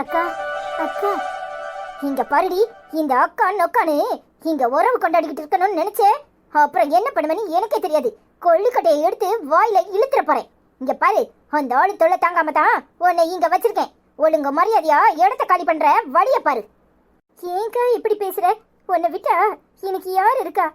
அக்கா அக்கா. இங்க பாருடி இந்த அக்கா நொக்கானு இங்க உறவு கொண்டாடிக்கிட்டு இருக்கணும்னு நினைச்சேன். அப்புறம் என்ன பண்ணுவேன்னு எனக்கே தெரியாது. கொள்ளுக்கட்டையை எடுத்து வாயில இழுத்துற போறேன். இங்க பாரு அந்த ஆளு தொல்லை தாங்காம தான் உன்னை இங்க வச்சிருக்கேன். ஒழுங்கு மரியாதையா இடத்த காலி பண்ற வழிய பாரு. ஏங்கா இப்படி பேசுற? உன்னை விட்டா எனக்கு யார் இருக்கா?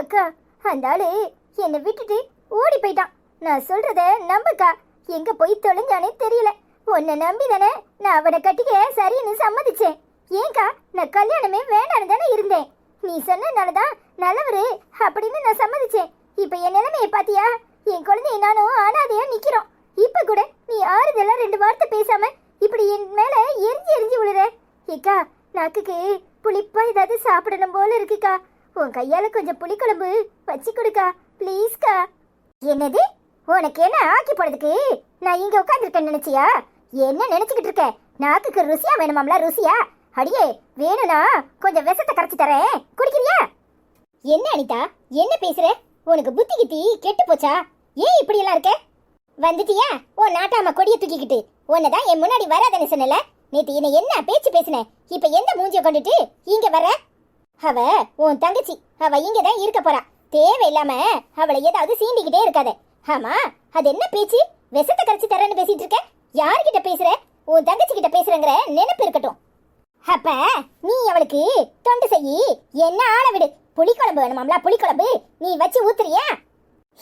அக்கா அந்த ஆளு என்னை விட்டுட்டு ஓடி போயிட்டான். நான் சொல்றத நம்பக்கா? எங்க போய் தொலைஞ்சானே தெரியல. உன்னை நம்பி தானே நான் அவனை கட்டிக்க சரின்னு சம்மதிச்சேன். ஏங்கா நான் கல்யாணமே வேண்டாம்னு தானே இருந்தேன். நீ சொன்னதுனால தான் நல்லவரு அப்படின்னு நான் சம்மதிச்சேன். இப்போ என் நிலைமையை பாத்தியா? என் குழந்தைய நானும் அனாதையா நிக்கிறோம். இப்ப கூட நீ ஆறுதலா ரெண்டு வார்த்தை பேசாம இப்படி என் மேல எரிஞ்சு எரிஞ்சு விழுற. ஏக்கா நாக்குக்கு புளிப்பா ஏதாவது சாப்பிடணும் போல இருக்குக்கா. உன் கையால கொஞ்சம் புளிக்குழம்பு வச்சு கொடுக்கா ப்ளீஸ்க்கா என்னது? உனக்கு என்ன ஆக்கி போடுறதுக்கு நான் இங்க உட்காந்துருக்கேன் நினைச்சியா? என்ன நினைச்சுக்கிட்டு இருக்க? நாக்குக்கு ருசியா வேணுமாம்ல ருசியா? அடியே வேணும்னா கொஞ்சம் விஷத்தை கரைச்சி தரேன். குடிக்கிறியா? என்ன அனிதா என்ன பேசுற? உனக்கு புத்தி கித்தி கெட்டு போச்சா? ஏன் இப்படி எல்லாம் இருக்க? வந்துட்டியா? உன் நாட்டாம கொடியை தூக்கிக்கிட்டு. உன்னதான் என் முன்னாடி வராதன்னு சொன்னல நேத்து என்ன என்ன பேச்சு பேசுன? இப்ப எந்த மூஞ்சிய கொண்டுட்டு இங்க வர? அவ உன் தங்கச்சி. அவ இங்க தான் இருக்க போறா. தேவையில்லாம அவளை ஏதாவது சீண்டிக்கிட்டே இருக்காத. ஆமா அது என்ன பேச்சு? விஷத்தை கரைச்சி தரேன்னு பேசிட்டு இருக்க? யார்கிட்ட பேசுற? உன் தங்கச்சி கிட்ட பேசுறங்கிற நினைப்பு இருக்கட்டும். அப்ப நீ அவளுக்கு தொண்டு செய்யி என்ன ஆள விடு. புளிக்குழம்பு வேணுமாம்ல புளிக்குழம்பு. நீ வச்சு ஊத்துறியா?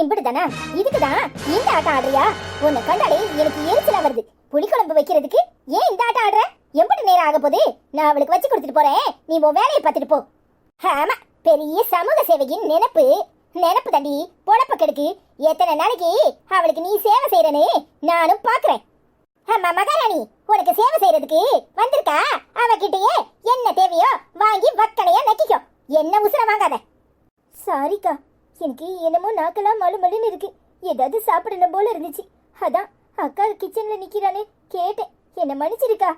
இப்படிதானா இதுக்குதான் இந்த ஆட்டம் ஆடுறியா? உன்னை கண்டாலே எனக்கு எரிச்சலா வருது. புளிக்குழம்பு வைக்கிறதுக்கு ஏன் இந்த ஆட்டம் ஆடுற? எப்படி நேரம் ஆக போகுது. நான் அவளுக்கு வச்சு கொடுத்துட்டு போறேன். நீ உன் வேலையை பார்த்துட்டு போ. ஆமா பெரிய சமூக சேவையின் நினைப்பு. நினைப்பு தண்டி பொழப்ப கெடுக்கு. எத்தனை நாளைக்கு அவளுக்கு நீ சேவை செய்யறனே நானும் பாக்குறேன். ஆமா மகாராணி உனக்கு சேவை செய்யறதுக்கு வந்திருக்கா? அவகிட்டயே என்ன தேவையோ வாங்கி வக்கலையா நக்கிக்கோ. என்ன உசுர வாங்காத. சாரிக்கா எனக்கு என்னமோ நாக்கெல்லாம் மலு மலுன்னு இருக்கு. ஏதாவது சாப்பிடணும் போல இருந்துச்சு. அதான் அக்கா கிச்சன்ல நிக்கிறானே கேட்டேன். என்ன மன்னிச்சிருக்கா?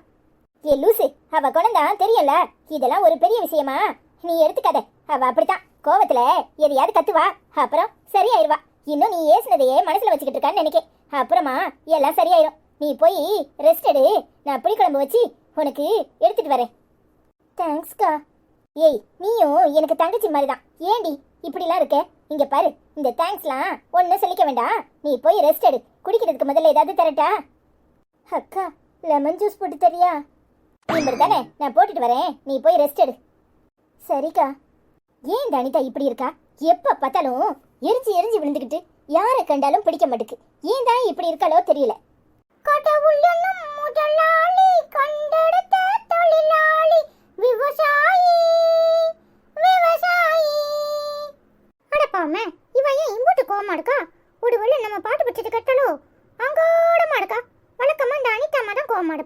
ஏ லூசு அவ குணந்தான் தெரியல. இதெல்லாம் ஒரு பெரிய விஷயமா? நீ எடுத்துக்காத. அவ அப்படித்தான். கோவத்துல எதையாவது கத்துவா. அப்புறம் சரியாயிருவா. இன்னும் நீ ஏசுனதையே மனசுல வச்சுக்கிட்டு இருக்கான்னு நினைக்க அப்புறமா எல்லாம் சரியாயிரும். நீ போய் ரெஸ்ட் எடு. நான் புளிக்குழம்பு வச்சு உனக்கு எடுத்துட்டு வரேன். தேங்க்ஸ்க்கா ஏய் நீயும் எனக்கு தங்கச்சி மாதிரி தான் ஏண்டி இப்படிலாம் இருக்க? இங்க பாரு இந்த தேங்க்ஸ்லாம் ஒன்றும் சொல்லிக்க வேண்டாம். நீ போய் ரெஸ்ட் எடு. குடிக்கிறதுக்கு முதல்ல ஏதாவது தரட்டா? அக்கா லெமன் ஜூஸ் போட்டு தரியா? இப்படி தானே நான் போட்டுட்டு வரேன். நீ போய் ரெஸ்ட் எடு. சரிக்கா. ஏன் இந்த அனிதா இப்படி இருக்கா? எப்ப பார்த்தாலும் எரிஞ்சு எரிஞ்சு விழுந்துக்கிட்டு யாரை கண்டாலும் பிடிக்க மாட்டுக்கு. ஏன் தான் இப்படி இருக்காளோ தெரியல. கடவுள் என்னும் ஏன் இம்புட்டு இருக்கா? ஒரு வேளை நம்ம பாட்டு பிடிச்சது கட்டலோ? அங்கோட இருக்கா? வழக்கமா இந்த அனிதாமா தான் கோவமா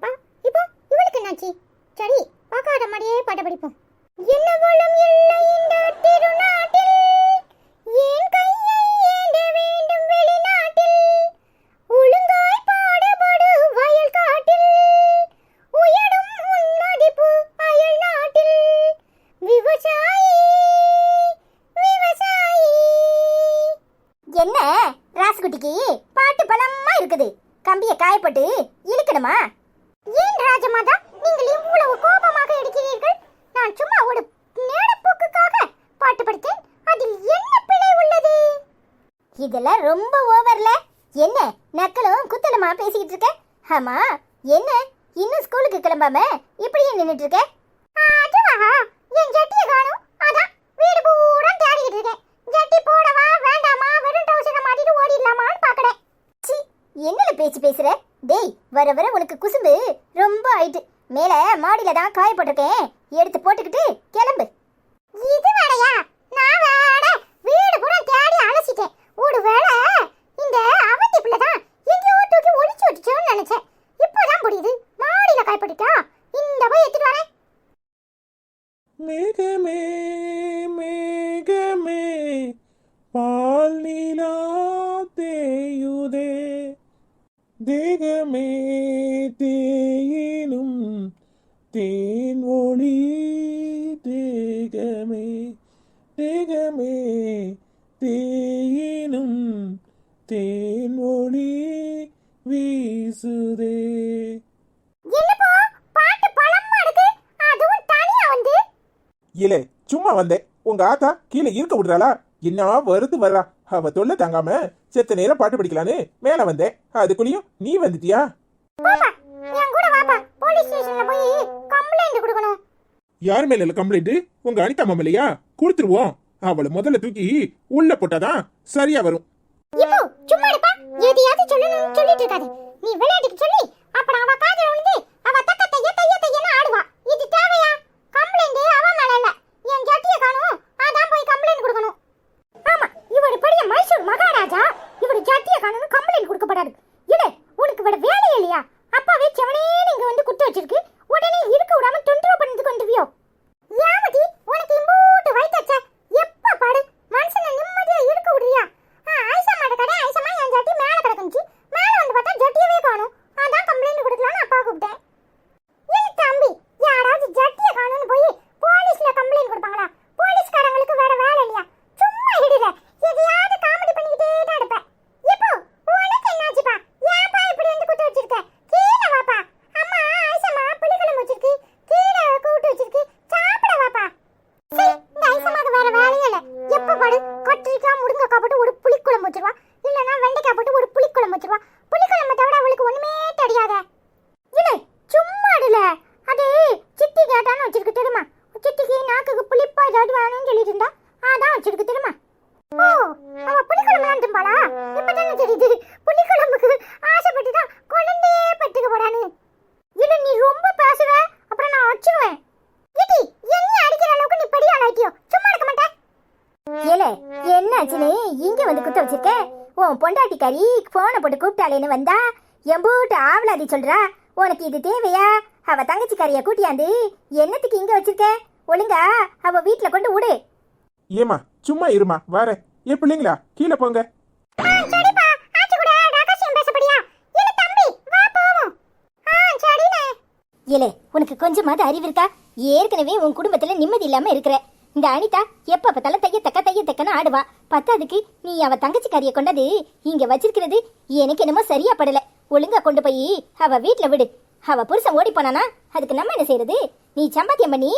இப்போ இவளுக்கு என்னாச்சு? சரி பார்க்காத மாதிரியே பாட்ட படிப்போம். என்ன வளம் என்ன ராசுகுட்டிக்கு பாட்டு பலமா இருக்குது. கம்பிய காயப்பட்டு இழுக்கணுமா? ஏன் ராஜமாதா நீங்கள் இவ்வளவு கோபமாக இருக்கிறீர்கள் நான் சும்மா ஒரு நேரப்போக்குக்காக பாட்டு படித்தேன். அதில் என்ன பிழை உள்ளது? இதெல்லாம் ரொம்ப ஓவர்ல. என்ன நக்கலும் குத்தலுமா பேசிக்கிட்டு இருக்க? ஆமா என்ன இன்னும் ஸ்கூலுக்கு கிளம்பாம இப்படியே நின்னுட்டு இருக்க? அதுவா? என் ஜட்டியை காணும். என்னல பேச்சு பேசுற? டேய் வர வர உனக்கு குசும்பு ரொம்ப ஆயிட்டு. மேல மாடியில தான் காய போட்டிருக்கேன் எடுத்து போட்டுக்கிட்டு கிளம்பு. இது வேலையா நான் வேட வீடு பூரா தேடி அலசிட்டேன். ஒரு வேளை இந்த அவந்தி பிள்ளை தான் எங்கேயோ தூக்கி ஒளிச்சு விட்டுச்சோன்னு நினைச்சேன். இப்போதான் புரியுது. மாடியில காய போட்டுட்டா இந்த போய் எடுத்துட்டு வரேன். மேகமே தேகமே தேகமே தேயினும் தேன் ஒளி வீசுதே. இலே சும்மா வந்தேன். உங்க ஆத்தா கீழே இருக்க விடுறாளா? என்ன வருது வர்றா? அவ தொல்ல தங்காம செத்த நேரம் பாட்டு படிக்கலான்னு மேல வந்தேன். அதுக்குள்ளயும் நீ வந்துட்டியா? போலீஸ் ஸ்டேஷன்ல போய் கம்ப்ளைண்ட் கொடுக்கணும். யார் மேல இல்ல கம்ப்ளைண்ட் உங்க அனிதா மாமலையா கொடுத்துருவோம். அவளை முதல்ல தூக்கி உள்ள போட்டாதான் சரியா வரும். இப்போ சும்மா இருப்பா. எதையாவது சொல்லணும்னு சொல்லிட்டு இருக்காது. நீ விளையாட்டுக்கு சொல்லி அப்புறம் அவ காதுல விழுந்து அவ தக்க தைய தைய தையன்னு ஆடுவா இது தேவையா கம்ப்ளைண்ட் அவ மேல இல்ல என் ஜட்டிய காணும் அதான் போய் கம்ப்ளைண்ட் கொடுக்கணும் ஆமா இவர் பெரிய மைசூர் மகாராஜா இவர் ஜட்டிய காணும்னு கம்ப்ளைண்ட் கொடுக்கப்படாது இல்ல உனக்கு வேற வேலையே இல்லையா அப்பாவே செவனே இங்க வந்து குத்து வச்சிருக்கு உடனே இருக்க விடாம தொந்தரவு பண்ணது கொண்டுவியோ யாமதி உனக்கு இம்பூட்டு வயித்தாச்ச எப்ப பாடு மனுஷனை நிம்மதியா இருக்க விடுறியா ஆ, ஐசம்மாட கடை ஐசம்மா என் ஜட்டி மேல கிடக்குச்சு மேல வந்து பார்த்தா ஜட்டியவே காணும் அதான் கம்ப்ளைண்ட் கொடுக்கலாம்னு அப்பா கூப்பிட்டேன் என்ன தம்பி யாராவது ஜட்டிய காணும்னு போய் போலீஸ்ல கம்ப்ளைண்ட் கொடுப்பாங்களா போலீஸ்காரங்களுக்கு வேற வேலை இல்லையா சும்மா இடில எதையாவது காமெடி பண்ணிக்கிட்டே தான் இருப்பேன் இப்போ உனக்கு என்னாச்சுப்பா ஏன்ப்பா இப்படி வந்து குத்து வச்சிருக்க கீழே வாப்பா அம்மா ஐசம்மா புளிக்குழம்பு வச்சிருக்கு கீழே கூட்டு வச்சிருக்கு சாப்பிட வாப்பா சரி, இந்த ஐசம்மாக்கு வேற வேலையே இல்ல எப்ப பாடு கத்திரிக்காய் முருங்கைக்காய் போட்டு ஒரு புளிக்குழம்பு வச்சிருவா இல்லனா வெண்டைக்காய் போட்டு ஒரு புளிக்குழம்பு வச்சிருவா புளிக்குழம்பை தவிர அவளுக்கு ஒண்ணுமே தெரியாத இல்ல சும்மா இல்ல அது சித்தி கேட்டான்னு வச்சிருக்கு தெரியுமா சித்திக்கு நாக்குக்கு புளிப்பா ஏதாவது வேணும்னு சொல்லிட்டு இருந்தா அதான் வச்சிருக்கு தெரியுமா ஓ அவ புளிக்குழம்பு தான் திம்பாளா இப்பதானே தெரியுது புளிக்குழம்புக்கு ஆசைப்பட்டு தான் குழந்தையே பெற்றுக்க போறானு இல்ல நீ ரொம்ப பேசுற அப்புறம் நான் வச்சிருவேன் இடி என்ன அடிக்கிற அளவுக்கு நீ பெரிய ஆளாயிட்டியோ சும்மா இருக்க மாட்டே ஏல என்னாச்சுன்னு இங்க வந்து குத்த வச்சிருக்க. உன் பொண்டாட்டிக்காரி போனை போட்டு கூப்பிட்டாளேன்னு வந்தா எம்பூட்டு ஆவலாதி சொல்றா. உனக்கு இது தேவையா? அவ தங்கச்சிக்காரிய கூட்டியாந்து என்னத்துக்கு இங்க வச்சிருக்க? ஒழுங்கா அவ வீட்ல கொண்டு விடு ஏமா சும்மா இருமா வரேன் ஏ பிள்ளைங்களா? கீழே போங்க. ஏலே உனக்கு கொஞ்சமாவது அறிவு இருக்கா? ஏற்கனவே உன் குடும்பத்துல நிம்மதி இல்லாம இருக்கிற. இந்த அனிதா எப்ப பார்த்தாலும் தைய தக்க தைய தக்கன்னு ஆடுவா. பத்தாதுக்கு நீ அவ கறியை கொண்டது இங்க வச்சிருக்கிறது எனக்கு என்னமோ சரியா படல. ஒழுங்கா கொண்டு போய் அவ வீட்டுல விடு. அவ புருஷன் ஓடி போனானா? அதுக்கு நம்ம என்ன செய்யறது நீ சம்பாத்தியம் பண்ணி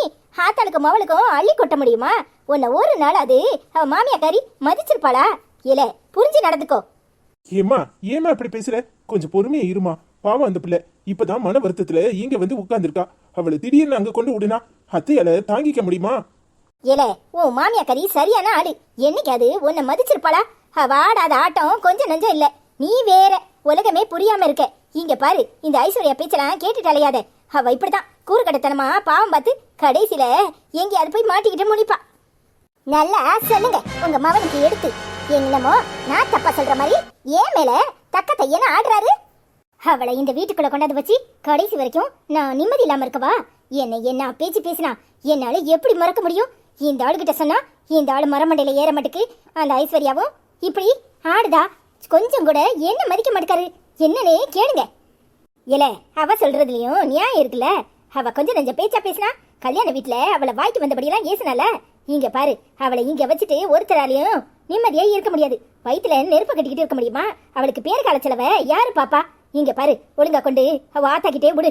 ஆத்தாளுக்கும் மவளுக்கும் அள்ளி கொட்ட முடியுமா? உன்னை ஒரு நாள் அது அவ மாமியாக்காரி மதிச்சிருப்பாளா? ஏலே புரிஞ்சு நடந்துக்கோ. ஏமா ஏமா இப்படி பேசுற? கொஞ்சம் பொறுமையா இருமா. பாவம் அந்த பிள்ளை. இப்பதான் மன வருத்தத்துல இங்க வந்து உட்கார்ந்துருக்கா. அவளை திடீர்னு அங்க கொண்டு விடுனா அத்தையால தாங்கிக்க முடியுமா? ஏலே உன் கறி சரியான ஆளு என்னைக்கு அது? உன்னை மதிச்சிருப்பாளா? அவ ஆடாத ஆட்டம் கொஞ்சம் நஞ்சம் இல்ல. நீ வேற. உலகமே புரியாம இருக்க. இங்க பாரு இந்த ஐஸ்வர்யா பேச்செல்லாம் கேட்டுட்டு அலையாத அவ இப்படிதான் கூறுகடத்தனமா பாவம் பார்த்து கடைசியில எங்கேயாவது போய் மாட்டிக்கிட்டு முடிப்பா நல்லா சொல்லுங்க உங்க மகனுக்கு எடுத்து. என்னமோ நான் தப்பா சொல்ற மாதிரி ஏன் மேல தக்க தையன ஆடுறாரு? அவளை இந்த வீட்டுக்குள்ள கொண்டாந்து வச்சு கடைசி வரைக்கும் நான் நிம்மதி இல்லாம இருக்கவா? என்ன என்ன பேச்சு பேசினா? என்னால எப்படி மறக்க முடியும்? இந்த ஆளுகிட்ட சொன்னா இந்த ஆள் மரமண்டையில ஏற மாட்டுக்கு. அந்த ஐஸ்வர்யாவும் இப்படி ஆடுதா? கொஞ்சம் கூட என்ன மதிக்க மாட்டேக்காரு? என்னன்னே கேளுங்க. இல்ல அவ சொல்றதுலயும் நியாயம் இருக்குல்ல. அவ கொஞ்சம் நெஞ்ச பேச்சா பேசினா கல்யாண வீட்டுல அவளை வாய்க்கு வந்தபடியெல்லாம் ஏசினால இங்க பாரு அவளை இங்க வச்சுட்டு ஒருத்தராலையும் நிம்மதியா இருக்க முடியாது. வயித்துல நெருப்பு கட்டிக்கிட்டு இருக்க முடியுமா? அவளுக்கு பேர் கால செலவ யாரு பாப்பா? இங்க பாரு ஒழுங்கா கொண்டு அவ ஆத்தாக்கிட்டே விடு.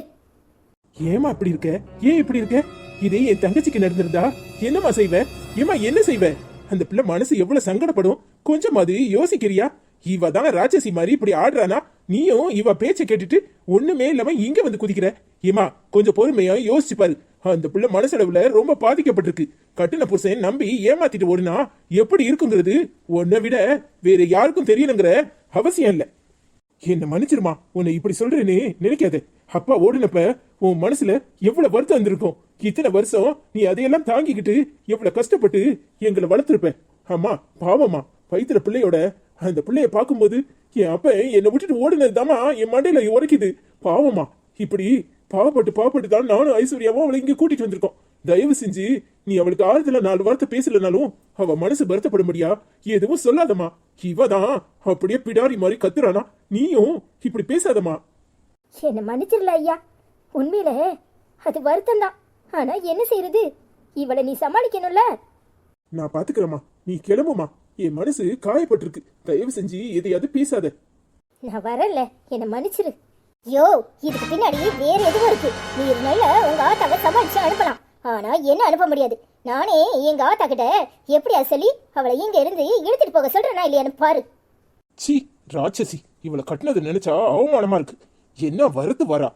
ஏமா அப்படி இருக்க? ஏன் இப்படி இருக்க? இதே என் தங்கச்சிக்கு நடந்திருந்தா என்னம்மா செய்வ? ஏமா என்ன செய்வ? அந்த பிள்ளை மனசு எவ்வளவு சங்கடப்படும்? கொஞ்சம் மாதிரி யோசிக்கிறியா? இவ தான் ராட்சசி மாதிரி இப்படி ஆடுறானா? நீயும் இவ பேச்ச கேட்டுட்டு ஒண்ணுமே இல்லாம இங்க வந்து குதிக்கிற. ஏமா கொஞ்சம் பொறுமையா யோசிச்சு பாரு. அந்த பிள்ளை மனசளவுல ரொம்ப பாதிக்கப்பட்டிருக்கு. கட்டின புருஷன் நம்பி ஏமாத்திட்டு ஓடுனா எப்படி இருக்குங்கிறது உன்னை விட வேற யாருக்கும் தெரியணுங்கிற அவசியம் இல்லை. என்ன மன்னிச்சிருமா உன்னை இப்படி சொல்றேன்னு நினைக்காத. அப்பா ஓடினப்ப உன் மனசுல எவ்வளவு வருத்தம் வந்திருக்கும்? இத்தனை வருஷம் நீ அதையெல்லாம் தாங்கிக்கிட்டு எவ்வளவு கஷ்டப்பட்டு எங்களை வளர்த்துருப்ப. அம்மா பாவம்மா வயிற்றுல பிள்ளையோட அந்த பிள்ளைய பார்க்கும்போது என் அப்ப என்னை விட்டுட்டு ஓடினதுதாமா என் மண்டையில உரைக்குது. பாவம்மா இப்படி பாவப்பட்டு பாவப்பட்டு தான் நானும் ஐஸ்வர்யாவும் அவளை இங்க கூட்டிட்டு வந்திருக்கோம். தயவு செஞ்சு நீ அவளுக்கு ஆறுதல நாலு வார்த்தை பேசலனாலும் அவ மனசு வருத்தப்படும்படியா எதுவும் சொல்லாதம்மா. இவதான் அப்படியே பிடாரி மாதிரி கத்துறானா. நீயும் இப்படி பேசாதம்மா. என்ன மன்னிச்சிடல ஐயா. உண்மையில அது வருத்தம் தான் ஆனா என்ன செய்யறது இவளை நீ சமாளிக்கணும்ல? நான் பாத்துக்கிறேம்மா. நீ கிளம்புமா என் மனசு காயப்பட்டிருக்கு. தயவு செஞ்சு எதையாவது பேசாத. நான் வரல என்ன மன்னிச்சிரு. யோ இதுக்கு பின்னாடி வேற எதுவும் இருக்கு. நீ இருந்தால உங்க ஆட்டாவை சமாளிச்சு அனுப்பலாம். ஆனா என்ன அனுப்ப முடியாது. நானே எங்க ஆத்தா கிட்ட எப்படியா சொல்லி அவளை இங்க இருந்து இழுத்துட்டு போக சொல்றேனா இல்லையான்னு பாரு. சீ ராட்சசி. இவளை கட்டினது நினைச்சா அவமானமா இருக்கு. என்ன வருது வரா?